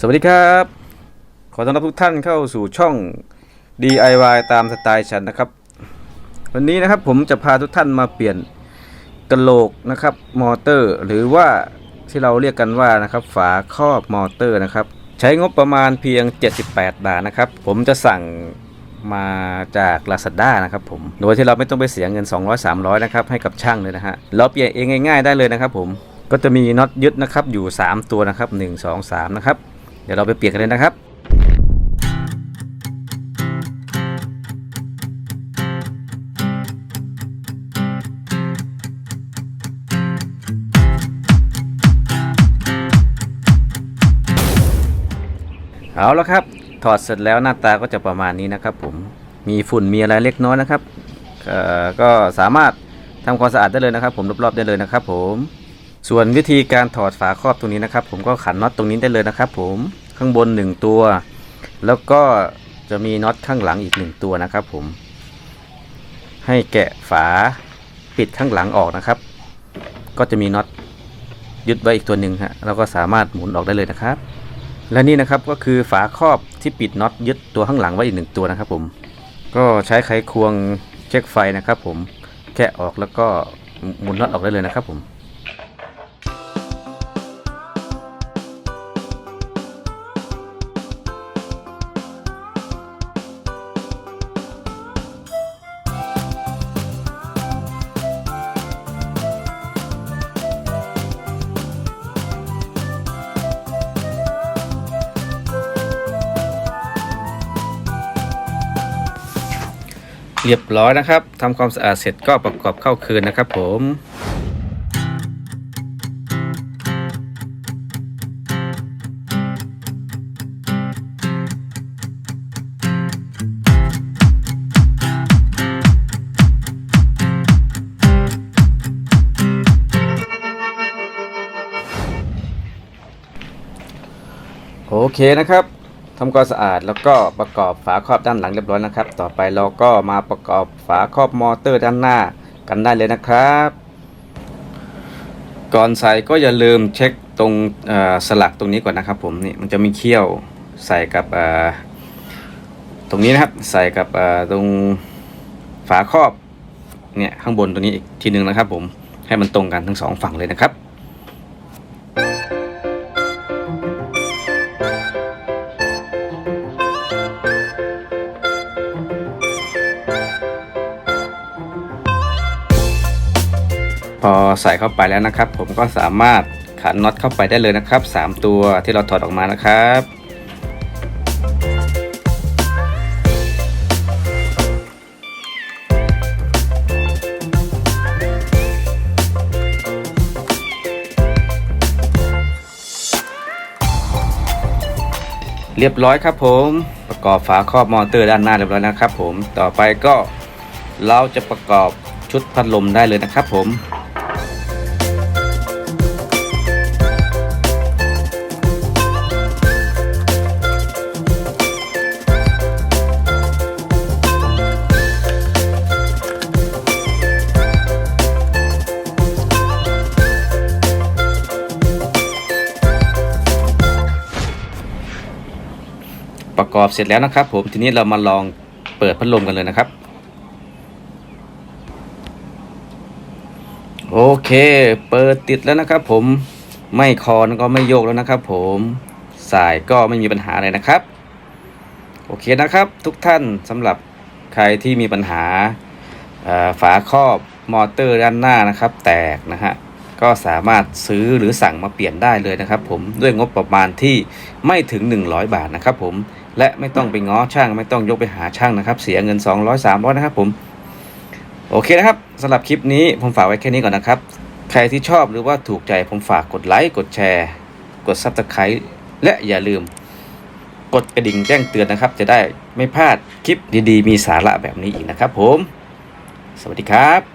สวัสดีครับ ขอต้อนรับทุกท่านเข้าสู่ช่อง DIY ตามสไตล์ฉันนะครับ วันนี้นะครับผมจะพาทุกท่านมาเปลี่ยนกระโหลกนะครับมอเตอร์ หรือว่าที่เราเรียกกันว่านะครับฝาครอบมอเตอร์นะครับใช้งบประมาณเพียง 78 บาทนะครับ ผมจะสั่งมาจาก Lazada นะครับผม โดยที่เราไม่ต้องไปเสียเงิน 200-300 นะครับ ให้กับช่างเลยนะฮะ เราเปลี่ยนเองง่ายๆได้เลยนะครับผม ก็จะมีน็อตยึดนะครับอยู่ 3 ตัวนะครับ 1 2 3 นะครับ เดี๋ยวเราไปเปลี่ยนกันเลยนะครับเอาแล้วครับ ถอดเสร็จแล้วหน้าตาก็จะประมาณนี้นะครับผมมีฝุ่นมีอะไรเล็กน้อยนะครับก็สามารถทำความสะอาดได้เลยนะครับ ผมรอบๆได้เลยนะครับผม ส่วนวิธีการถอดฝาครอบตรงนี้นะครับ ผมก็ขันน็อตตรงนี้ได้เลยนะครับ ผมข้างบน 1 ตัว แล้วก็จะมีน็อตข้างหลังอีก 1 ตัวนะครับ ผม ให้แกะฝาปิดข้างหลังออกนะครับ ก็จะมีน็อตยึดไว้อีกตัวหนึ่งฮะเราก็สามารถหมุนออกได้เลยนะครับ และนี่นะครับก็คือฝาครอบที่ปิดน็อตยึดตัวข้างหลังไว้อีกหนึ่งตัวนะครับ ผม ก็ใช้ไขควงเช็คไฟนะครับ ผมแกะออกแล้วก็หมุนน็อตออกได้เลยนะครับ ผม เรียบร้อยนะครับทำความสะอาดเสร็จก็ประกอบเข้าคืนนะครับ ผมโอเคนะครับ ทำความสะอาดแล้วก็ประกอบฝาครอบด้านหลังเรียบร้อยนะครับ ต่อไปเราก็มาประกอบฝาครอบมอเตอร์ด้านหน้ากันได้เลยนะครับ ก่อนใส่ก็อย่าลืมเช็คตรงสลักตรงนี้ก่อนนะครับ ผมนี่มันจะมีเขี้ยวใส่กับตรงนี้นะครับใส่กับตรงฝาครอบเนี่ยข้างบนตรงนี้อีกทีหนึ่งนะครับ ผมให้มันตรงกันทั้งสองฝั่งเลยนะครับ พอใส่เข้าไปแล้วนะครับ ผมก็สามารถขันน็อตเข้าไปได้เลยนะครับ 3 ตัวที่เราถอดออกมานะครับเรียบร้อยครับผมประกอบฝาครอบมอเตอร์ด้านหน้าเรียบร้อยนะครับผมต่อไปก็เราจะประกอบชุดพัดลมได้เลยนะครับผม ประกอบเสร็จแล้วนะครับ ผมทีนี้เรามาลองเปิดพัดลมกันเลยนะครับ โอเค เปิดติดแล้วนะครับ ผมไม่คอนก็ไม่โยกแล้วนะครับ ผมสายก็ไม่มีปัญหาอะไรนะครับ โอเคนะครับ ทุกท่านสำหรับใครที่มีปัญหาฝาครอบมอเตอร์ด้านหน้านะครับ แตกนะฮะก็สามารถซื้อหรือสั่งมาเปลี่ยนได้เลยนะครับ ผมด้วยงบประมาณที่ไม่ถึง 100 บาทนะครับ ผม และไม่ต้องไปง้อช่าง ไม่ต้องยกไปหาช่างนะครับ เสียเงิน 200 300นะครับผมโอเคนะครับสำหรับคลิปนี้ผมฝากไว้แค่นี้ก่อนนะครับ ใครที่ชอบหรือว่าถูกใจผมฝากกดไลค์กดแชร์ กด Subscribe และอย่าลืม กดกระดิ่งแจ้งเตือนนะครับ จะได้ไม่พลาดคลิปดีๆ มีสาระแบบนี้อีกนะครับผม สวัสดีครับ